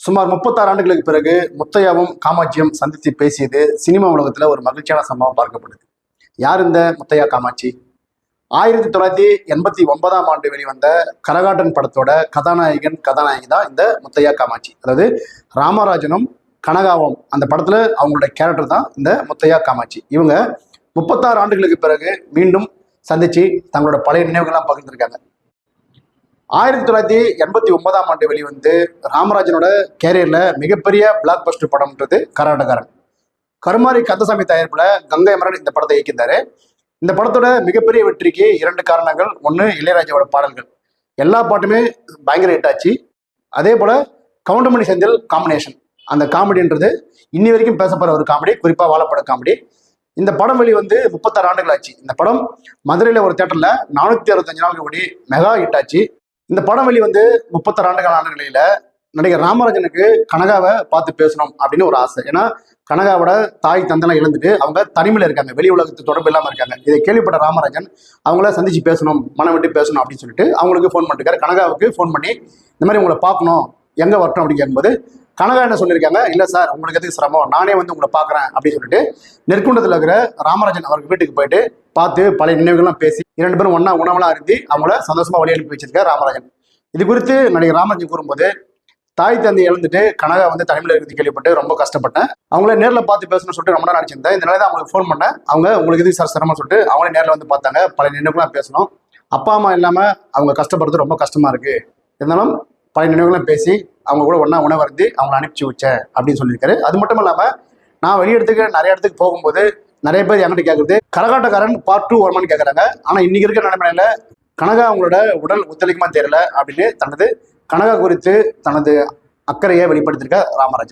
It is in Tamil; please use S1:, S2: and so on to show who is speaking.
S1: சுமார் முப்பத்தாறு ஆண்டுகளுக்கு பிறகு முத்தையாவும் காமாட்சியும் சந்தித்து பேசியது சினிமா உலகத்தில் ஒரு மகிழ்ச்சியான சம்பவம் பார்க்கப்படுது யார் இந்த முத்தையா காமாட்சி? ஆயிரத்தி தொள்ளாயிரத்தி எண்பத்தி ஒன்பதாம் ஆண்டு வெளிவந்த கரகாட்டன் படத்தோட கதாநாயகன் கதாநாயகி தான் இந்த முத்தையா காமாட்சி. அதாவது ராமராஜனும் கனகாவும் அந்த படத்துல அவங்களோட கேரக்டர் தான் இந்த முத்தையா காமாட்சி. இவங்க முப்பத்தாறு ஆண்டுகளுக்கு பிறகு மீண்டும் சந்திச்சு தங்களோட பழைய நினைவுகள்லாம் பகிர்ந்திருக்காங்க. ஆயிரத்தி தொள்ளாயிரத்தி எண்பத்தி ஒன்பதாம் ஆண்டு வெளிவந்து ராமராஜனோட கேரியர்ல மிகப்பெரிய பிளாக் பஸ்டர் படம்ன்றது கர்நாடகாரன். கருமாரி கந்தசாமி தயாரிப்புல கங்கை மரன் இந்த படத்தை இயக்கியிருந்தாரு. இந்த படத்தோட மிகப்பெரிய வெற்றிக்கு இரண்டு காரணங்கள். ஒன்று இளையராஜாவோட பாடல்கள். எல்லா பாட்டுமே பயங்கர ஹிட் ஆச்சு. அதே போல கவுண்டமணி செந்தில் காம்பினேஷன் அந்த காமெடின்றது இன்னி வரைக்கும் பேசப்படுற ஒரு காமெடி குறிப்பா வாழப்பட காமெடி இந்த படம் வெளி வந்து முப்பத்தாறு ஆண்டுகள் ஆச்சு. இந்த படம் மதுரையில் ஒரு தேட்டரில் நானூற்றி அறுபத்தஞ்சு நாளுக்கு கூடி மெகா ஹிட் ஆச்சு. இந்த படம் வெளி வந்து முப்பத்தாறு ஆண்டுகள் ஆன நிலையில நடிகர் ராமராஜனுக்கு கனகாவை பார்த்து பேசணும் அப்படின்னு ஒரு ஆசை. ஏன்னா கனகாவோட தாய் தந்தெல்லாம் இழந்துட்டு அவங்க தனிமையில இருக்காங்க. வெளி உலகத்து தொடர்பு இல்லாம இருக்காங்க. இதை கேள்விப்பட்ட ராமராஜன் அவங்கள சந்திச்சு பேசணும் மனம் விட்டு பேசணும் அப்படின்னு சொல்லிட்டு அவங்களுக்கு ஃபோன் பண்ணிருக்காரு. கனகாவுக்கு ஃபோன் பண்ணி இந்த மாதிரி உங்களை பார்க்கணும். எங்க வரட்டும்? அப்படின்னு கேட்கும்போது கனகா என்ன சொல்லியிருக்காங்க? இல்ல சார் உங்களுக்கு எதுக்கு சிரமம்? நானே வந்து உங்களை பார்க்குறேன் அப்படின்னு சொல்லிட்டு நெற்குண்டத்தில் இருக்கிற ராமராஜன் அவருக்கு வீட்டுக்கு போயிட்டு பார்த்து பழைய நினைவுகள்லாம் பேசி இரண்டு பேரும் ஒன்றா உணவெல்லாம் அருந்தி அவங்கள சந்தோஷமா வழி அனுப்பி வச்சிருக்காரு ராமராஜன். இது குறித்து நடிகர் ராமராஜன் கூறும்போது தாய் தந்தை இழந்துட்டு கனகா வந்து தனிமையில் இருந்து கேள்விப்பட்டு ரொம்ப கஷ்டப்பட்டேன். அவங்கள நேரில் பார்த்து பேசணும்னு சொல்லிட்டு ரொம்ப நேரம் நினச்சிருந்தேன் தான் அவங்களுக்கு ஃபோன் பண்ணேன். அவங்க உங்களுக்கு எதுக்கு சார் சிரமம்னு சொல்லிட்டு அவங்களே நேரில் வந்து பார்த்தாங்க. பழைய நினைவுகள்லாம் பேசணும். அப்பா அம்மா இல்லாமல் அவங்க கஷ்டப்படுறது ரொம்ப கஷ்டமாக இருக்கு. இருந்தாலும் பல நினைவுகளும் பேசி அவங்க கூட ஒன்றா உணவருந்து அருந்தி அவங்கள அனுப்பிச்சி வச்சேன் அப்படின்னு சொல்லியிருக்காரு. அது மட்டும் இல்லாமல் நான் வெளியிடத்துக்கு நிறைய இடத்துக்கு போகும்போது நிறைய பேர் என்கிட்ட கேட்குறது கரகாட்டக்காரன் பார்ட் டூ வருமானு கேட்குறாங்க ஆனால் இன்றைக்கி இருக்கிற நடைமுறையில் கனகா அவங்களோட உடல் ஒத்துழைக்குமா தெரியல அப்படின்னு தனது கனகா குறித்து தனது அக்கறையை வெளிப்படுத்தியிருக்க ராமராஜ்